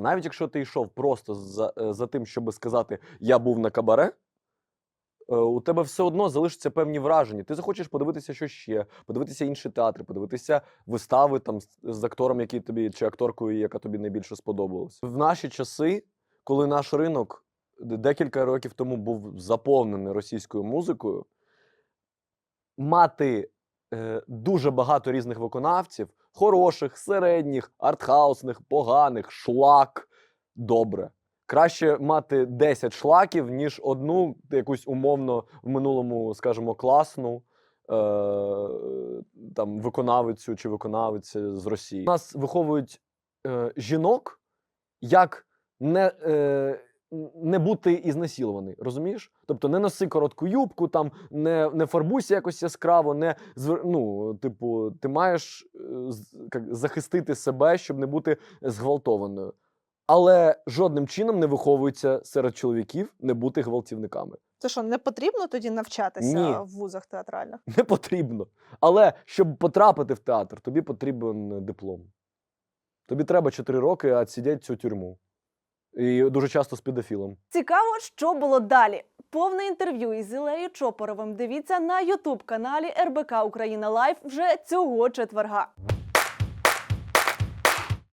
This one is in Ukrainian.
Навіть якщо ти йшов просто за, е, за тим, щоб сказати я був на кабаре, е, у тебе все одно залишаться певні враження. Ти захочеш подивитися, що ще, подивитися інші театри, подивитися вистави там з, актором, який тобі чи акторкою, яка тобі найбільше сподобалась. В наші часи, коли наш ринок декілька років тому був заповнений російською музикою, мати е, дуже багато різних виконавців, хороших, середніх, артхаусних, поганих, шлак. Добре. Краще мати 10 шлаків, ніж одну якусь умовно в минулому, скажімо, класну е, там, виконавицю чи виконавиця з Росії. Нас виховують е, жінок, як не, е, не бути ізнасилований, розумієш? Тобто не носи коротку юбку, там, не, не фарбуйся якось яскраво, не ну, типу, ти маєш е, як, захистити себе, щоб не бути зґвалтованою. Але жодним чином не виховується серед чоловіків не бути гвалтівниками. Це що, не потрібно тоді навчатися Ні. в вузах театральних? Не потрібно. Але щоб потрапити в театр, тобі потрібен диплом. Тобі треба 4 роки відсидіти цю тюрму. І дуже часто з педофілом. Цікаво, що було далі. Повне інтерв'ю із Ілею Чопоровим дивіться на Ютуб каналі РБК Україна Лайф вже цього четверга.